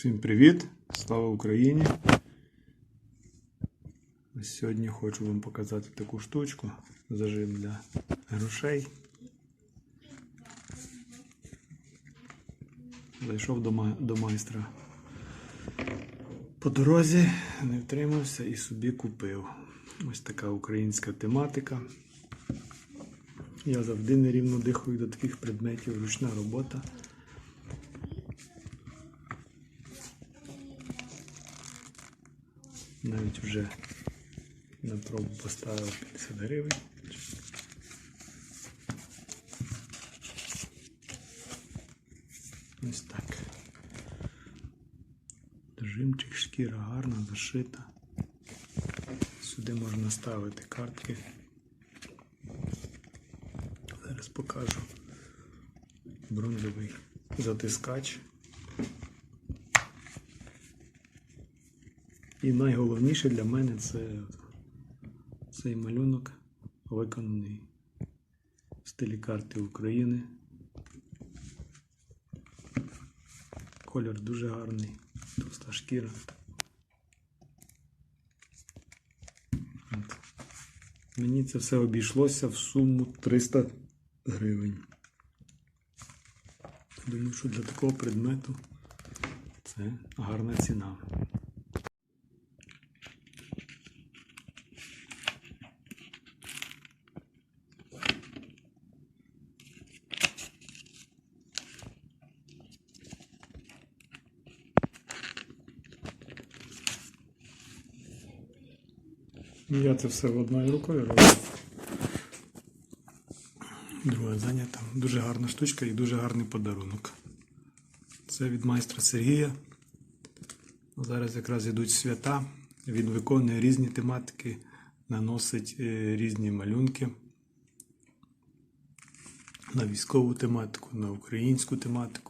Всім привіт! Слава Україні! Сьогодні хочу вам показати таку штучку. Зажим для грошей. Зайшов до, ма- до майстра по дорозі, не втримався і собі купив. Ось така українська тематика. Я завжди нерівно дихаю до таких предметів, ручна робота. Навіть вже на пробу поставив 50 гривень. Ось так. Жимчик, шкіра гарна, зашита. Сюди можна ставити картки. Зараз покажу. Бронзовий затискач. І найголовніше для мене це цей малюнок виконаний в стилі карти України. Колір дуже гарний, товста шкіра. От. Мені це все обійшлося в суму 300 гривень. Думаю, що для такого предмету це гарна ціна. Я це все одною рукою роблю. Друга зайнята. Дуже гарна штучка і дуже гарний подарунок. Це від майстра Сергія. Зараз якраз йдуть свята. Він виконує різні тематики, наносить е, різні малюнки на військову тематику, на українську тематику.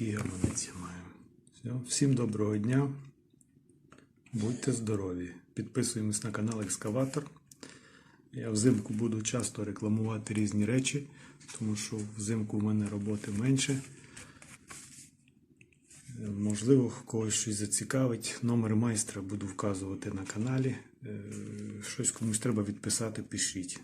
Ось такі гаманець маю. Все. Всім доброго дня. Будьте здорові. Підписуємось на канал Екскаватор. Я взимку буду часто рекламувати різні речі, тому що взимку в мене роботи менше. Можливо, когось щось зацікавить. Номер майстра буду вказувати на каналі. Е, Щось комусь треба відписати, пишіть.